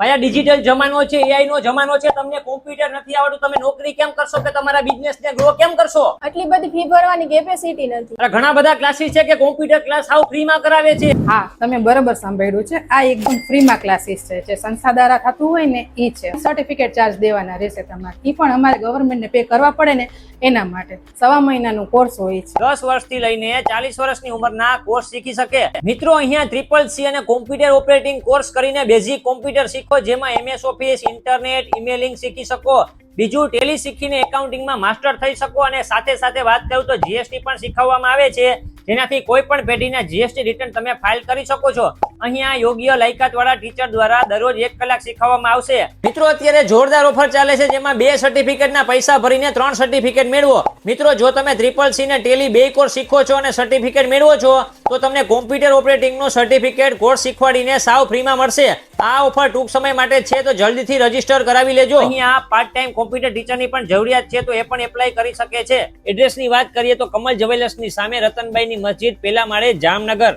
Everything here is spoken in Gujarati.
ભાઈ ડિજિટલ જમાનો છે એઆઈ નો જમાનો છે તમને કોમ્પ્યુટર નથી આવડતું તમે નોકરી કેમ કરશો કે તમારા બિઝનેસ ને ગ્રો કેમ કરશો? આટલી બધી ફી ભરવાની કેપેસિટી નથી. અરે ઘણા બધા ક્લાસીસ છે કે કોમ્પ્યુટર ક્લાસ હાવ ફ્રીમાં કરાવે છે. હા તમે બરોબર સાંભળ્યું છે. આ એકદમ ફ્રીમાં ક્લાસીસ છે. જે સંસ્થા દ્વારા થતું હોય ને એ છે. સર્ટિફિકેટ ચાર્જ દેવાના રહેશે તમારે. એ પણ અમારે ગવર્મેન્ટને પે કરવા પડે ને એના માટે. સવા મહિનાનો કોર્સ હોય છે. દસ વર્ષથી લઈને ચાલીસ વર્ષની ઉંમરના કોર્સ શીખી શકે. મિત્રો અહીંયા ટ્રિપલ સી અને કોમ્પ્યુટર ઓપરેટિંગ કોર્સ કરીને બેઝિક કોમ્પ્યુટર શીખો. જેમાં એમએસ ઓફિસ ઇન્ટરનેટ ઇમેલિંગ શીખી શકો, બીજું ટેલી શીખીને એકાઉન્ટિંગમાં માસ્ટર થઈ શકો અને સાથે સાથે વાત કરું તો જીએસટી પણ શીખવવામાં આવે છે. જેનાથી કોઈ પણ પેઢીના જીએસટી રિટર્ન તમે ફાઇલ કરી શકો છો. અહીંયા યોગ્ય લાયકાત વાળા ટીચર દ્વારા દરરોજ એક કલાક શીખવવામાં આવશે. મિત્રો, અત્યારે જોરદાર ઓફર ચાલે છે, જેમાં બે સર્ટિફિકેટના પૈસા ભરીને ત્રણ સર્ટિફિકેટ મેળવો. મિત્રો, જો તમે ટ્રિપલ સી ને ટેલી બે કોર્સ શીખો છો અને સર્ટિફિકેટ મેળવો છો, તો તમને કોમ્પ્યુટર ઓપરેટિંગ નો સર્ટિફિકેટ કોર્સ શીખવાડીને સાવ ફ્રીમાં મળશે. આ ઓફર ટૂંક સમય માટે છે, તો જલ્દીથી રજિસ્ટર કરાવી લેજો. અહીંયા પાર્ટ ટાઈમ કોમ્પ્યુટર ટીચરની પણ જરૂરિયાત છે, તો એ પણ એપ્લાય કરી શકે છે. એડ્રેસની વાત કરીએ તો કમલ જવેલર્સની સામે રતનભાઈની મસ્જિદ, પેલા માળે જામનગર.